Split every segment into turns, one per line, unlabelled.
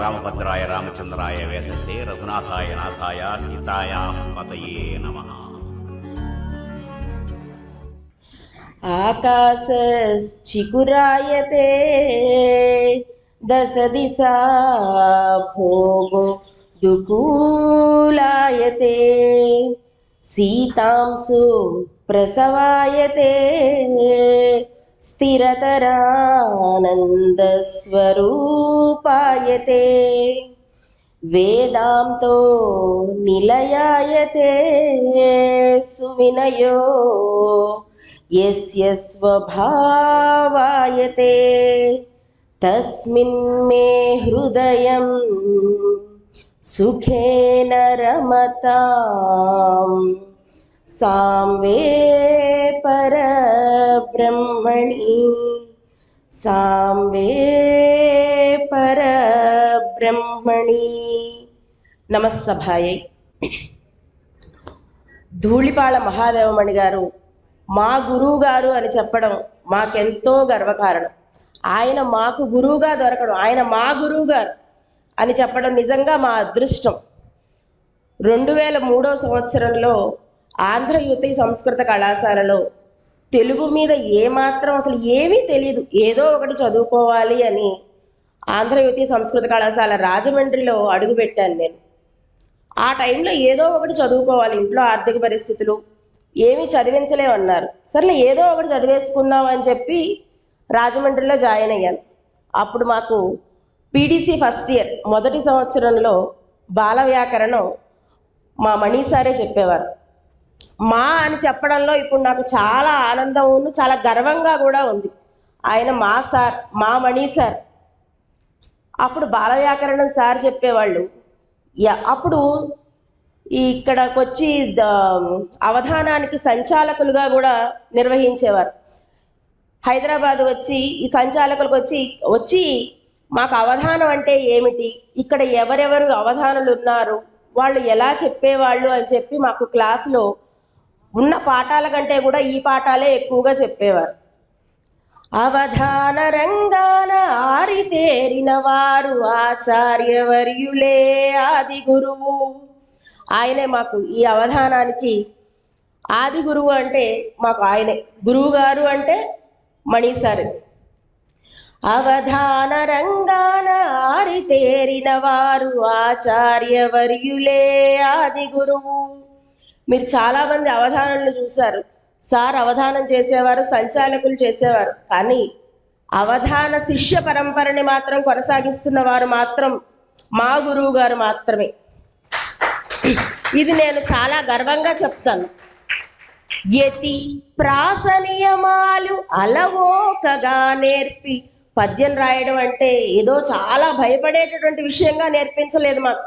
రామభద్రాయ రామచంద్రాయ వేదసే రఘునాథాయ నాథాయ సీతాయ పతయే నమ.
ఆకాశశ్చిగురాయతే దశ దిశా భోగో దుకూలాయతే సీతాంశు ప్రసవాయతే प्रसवायते स्थिरतरानन्दस्वरूपायते वेदान्तो निलयायते सुविनयो यस्य स्वभावायते तस्मिन् मे हृदयं सुखेन रमताम् సాంవే పరబ్రహ్మణి సాంవే పరబ్రహ్మణి నమస్సభాయ ధూళిపాళ మహాదేవమణి గారు మా గురువు గారు అని చెప్పడం మాకెంతో గర్వకారణం. ఆయన మాకు గురువుగా దొరకడం ఆయన మా గురువు గారు అని చెప్పడం నిజంగా మా అదృష్టం. రెండు వేల మూడో సంవత్సరంలో ఆంధ్రయుతి సంస్కృత కళాశాలలో తెలుగు మీద ఏమాత్రం అసలు ఏమీ తెలియదు ఏదో ఒకటి చదువుకోవాలి అని ఆంధ్రయుతి సంస్కృత కళాశాల రాజమండ్రిలో అడుగుపెట్టాను నేను. ఆ టైంలో ఏదో ఒకటి చదువుకోవాలి ఇంట్లో ఆర్థిక పరిస్థితులు ఏమీ చదివించలేమన్నారు సర్లే ఏదో ఒకటి చదివేసుకుందాం అని చెప్పి రాజమండ్రిలో జాయిన్ అయ్యాను. అప్పుడు మాకు పీడీసీ ఫస్ట్ ఇయర్ మొదటి సంవత్సరంలో బాల వ్యాకరణం మా మణి సారే చెప్పేవారు. మా అని చెప్పడంలో ఇప్పుడు నాకు చాలా ఆనందం ఉంది చాలా గర్వంగా కూడా ఉంది. ఆయన మా సార్ మా మణి సార్. అప్పుడు బాల వ్యాకరణం సార్ చెప్పేవాళ్ళు యా- అప్పుడు ఇక్కడకు వచ్చి అవధానానికి సంచాలకులుగా కూడా నిర్వహించేవారు. హైదరాబాద్ వచ్చి ఈ సంచాలకులకు వచ్చి వచ్చి మాకు అవధానం అంటే ఏమిటి? ఇక్కడ ఎవరెవరు అవధానులు ఉన్నారు వాళ్ళు ఎలా చెప్పేవాళ్ళు? అని చెప్పి మాకు క్లాసులో ఉన్న పాఠాల కంటే కూడా ఈ పాఠాలే ఎక్కువగా చెప్పేవారు. అవధాన రంగాన ఆరితేరిన వారు ఆచార్యవర్యులే ఆది గురువు. ఆయనే మాకు ఈ అవధానానికి ఆది గురువు అంటే మాకు ఆయనే. గురువు గారు అంటే మణిసారి అవధాన రంగాన ఆరితేరిన వారు ఆచార్యవర్యులే ఆది గురువు. మీరు చాలా మంది అవధానాలను చూశారు. సార్ అవధానం చేసేవారు సంచాలకులు చేసేవారు. కానీ అవధాన శిష్య పరంపరని మాత్రం కొనసాగిస్తున్న వారు మాత్రం మా గురువు గారు మాత్రమే. ఇది నేను చాలా గర్వంగా చెప్తాను. యతి ప్రాస నియమాలు అలవోకగా నేర్పి. పద్యం రాయడం అంటే ఏదో చాలా భయపడేటటువంటి విషయంగా నేర్పించలేదు మాకు.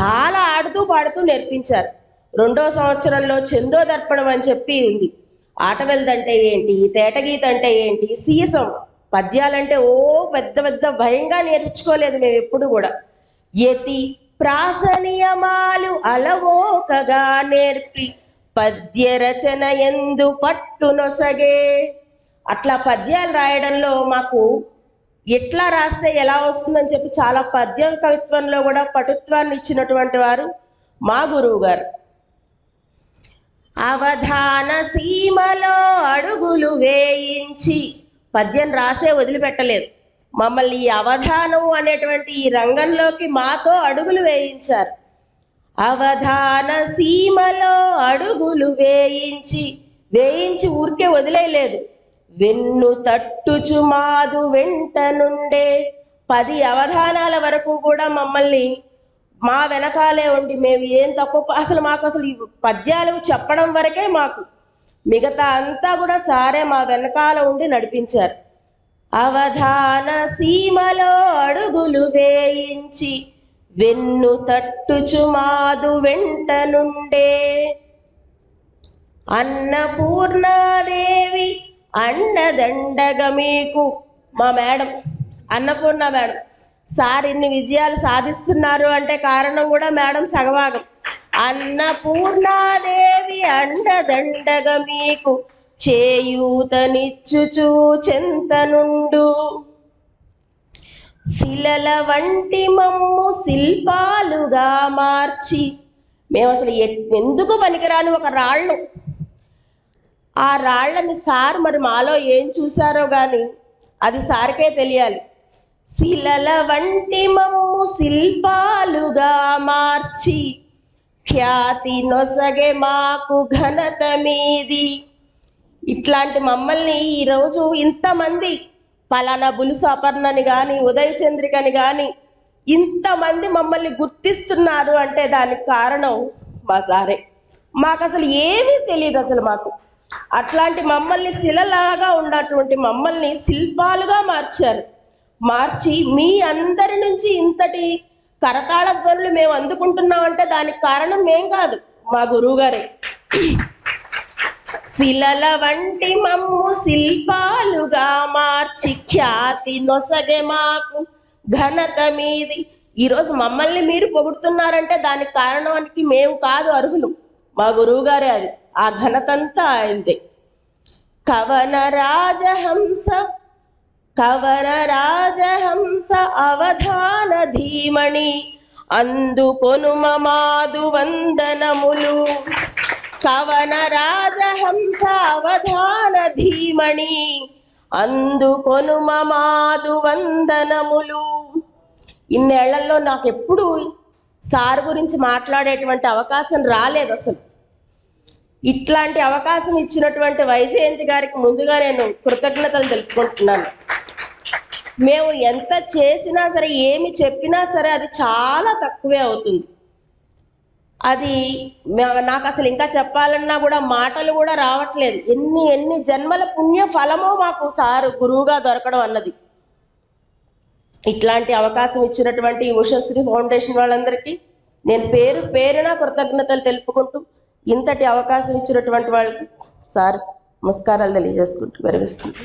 చాలా ఆడుతూ పాడుతూ నేర్పించారు. రెండో సంవత్సరంలో చందో దర్పణం అని చెప్పి ఉంది. ఆటవెల్దంటే ఏంటి? తేటగీత అంటే ఏంటి? సీసం. పద్యాలంటే ఓ పెద్ద పెద్ద భయంగా నేర్చుకోలేదు మేము ఎప్పుడు కూడా. యతి ప్రాసనియమాలు అలవోకగా నేర్పి పద్య రచన ఎందు పట్టునొసగే అట్లా పద్యాలు రాయడంలో మాకు ఎట్లా రాస్తే ఎలా వస్తుందని చెప్పి చాలా పద్యం కవిత్వంలో కూడా పటుత్వాన్ని ఇచ్చినటువంటి వారు మా గురువు గారు అవధాన సీమలో అడుగులు వేయించి. పద్యం రాసే వదిలిపెట్టలేదు. మమ్మల్ని ఈ అవధానం అనేటువంటి ఈ రంగంలోకి మాతో అడుగులు వేయించారు. అవధాన సీమలో అడుగులు వేయించి వేయించి ఊరికే వదిలేయలేదు. వెన్ను తట్టుచు మాదు వెంట నుండే పది అవధానాల వరకు కూడా మమ్మల్ని మా వెనకాలే ఉండి మేము ఏం తక్కువ అసలు మాకు అసలు ఈ పద్యాలు చెప్పడం వరకే మాకు మిగతా అంతా కూడా సారే మా వెనకాల ఉండి నడిపించారు. అవధాన సీమలో అడుగులు వేయించి వెన్ను తట్టుచు మాదు వెంట నుండే. అన్నపూర్ణాదేవి అండదండగ మీకు మా మేడం అన్నపూర్ణ మేడం. సార్ ఇన్ని విజయాలు సాధిస్తున్నారు అంటే కారణం కూడా మేడం సగభాగం. అన్నపూర్ణాదేవి అండదండగ మీకు చేయూతనిచ్చుచు చెంతనుండు. శిలల వంటి మమ్ము శిల్పాలుగా మార్చి మేము అసలు ఎందుకు పనికిరాని ఒక రాళ్ళు? ఆ రాళ్ళని సార్ మరి మాలో ఏం చూసారో కానీ అది సార్కే తెలియాలి. శిలల వంటి మమ్ము శిల్పాలుగా మార్చి ఖ్యాతి నొసగే మాకు ఘనత మీది. ఇట్లాంటి మమ్మల్ని ఈరోజు ఇంతమంది పలానా బులుసు అపర్ణని కానీ ఉదయ చంద్రికని కానీ ఇంతమంది మమ్మల్ని గుర్తిస్తున్నారు అంటే దానికి కారణం మా సారే. మాకు అసలు ఏమీ తెలియదు అసలు మాకు. అట్లాంటి మమ్మల్ని శిలలాగా ఉన్నటువంటి మమ్మల్ని శిల్పాలుగా మార్చారు. మార్చి మీ అందరి నుంచి ఇంతటి కరతాళ ధ్వనులు మేము అందుకుంటున్నాం అంటే దానికి కారణం మేం కాదు మా గురువు గారే శిలల వంటి మమ్ము శిల్పాలుగా మార్చి ఖ్యాతి నొసగే మాకు ఘనత మీది. ఈరోజు మమ్మల్ని మీరు పొగుడుతున్నారంటే దానికి కారణానికి మేము కాదు అర్హులు. మా గురువు గారే అది. ఆ ఘనతంతా ఆయనదే. కవన రాజహంస కవర రాజహంస అవధాన ధీమణి అందుకొను మమాదు వందనములు. కవన రాజహంస అవధాన ధీమణి అందుకొను మమాదు వందనములు. ఇన్నేళ్ళలో నాకు ఎప్పుడు సార్ గురించి మాట్లాడేటువంటి అవకాశం రాలేదు అసలు. ఇట్లాంటి అవకాశం ఇచ్చినటువంటి వైజయంతి గారికి ముందుగా నేను కృతజ్ఞతలు తెలుపుకుంటున్నాను. మేము ఎంత చేసినా సరే ఏమి చెప్పినా సరే అది చాలా తక్కువే అవుతుంది. అది నాకు అసలు ఇంకా చెప్పాలన్నా కూడా మాటలు కూడా రావట్లేదు. ఎన్ని ఎన్ని జన్మల పుణ్య ఫలమో మాకు సారు గురువుగా దొరకడం అన్నది. ఇట్లాంటి అవకాశం ఇచ్చినటువంటి ఉషశ్రీ ఫౌండేషన్ వాళ్ళందరికీ నేను పేరు పేరున కృతజ్ఞతలు తెలుపుకుంటూ ఇంతటి అవకాశం ఇచ్చినటువంటి వాళ్ళకి సార్ నమస్కారాలు తెలియజేసుకుంటూ విరమిస్తుంది